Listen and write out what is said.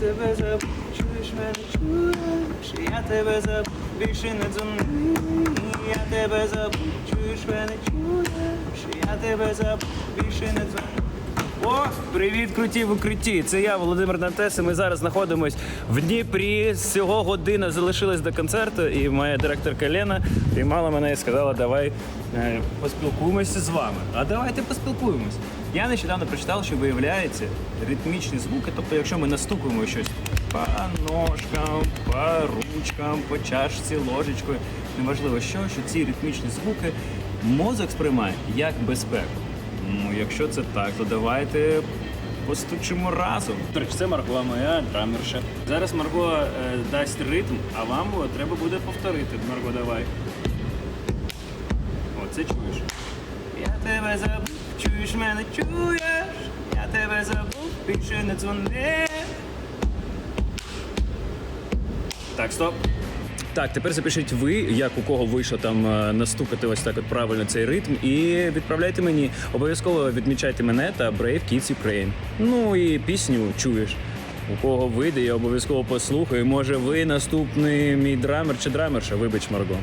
тебе забув, чуєш мене, чуєш, я тебе забув, більше не дзвони, я тебе забув, чуєш мене, чуєш, я тебе забув, більше не дзвони. О, привіт, круті в укритті. Це я, Володимир Дантес, і Ми зараз знаходимось в Дніпрі. Всього година залишилась до концерту, і моя директорка Лена приймала мене і сказала, давай е, поспілкуємося з вами. А давайте поспілкуємось. Я нещодавно прочитав, що виявляється ритмічні звуки, тобто, якщо ми настукуємо щось по ножкам, по ручкам, по чашці, ложечкою, неважливо що, що ці ритмічні звуки мозок сприймає як безпеку. Ну, якщо це так, то давайте постучимо разом. До це Марго, моя драмерша. Зараз Марго е, дасть ритм, а вам о, треба буде повторити. Марго, давай. О, це чуєш. Я тебе забув, чуєш мене, чуєш. Я тебе забув, більше не дзвони. Так, стоп. Так, тепер запишіть ви, як у кого вийшло там е, настукати ось так от правильно цей ритм, і відправляйте мені. Обов'язково відмічайте мене та Brave Kids Ukraine. Ну і пісню чуєш. У кого вийде, я обов'язково послухаю. Може, ви наступний мій драмер чи драмерша, вибач, Марго.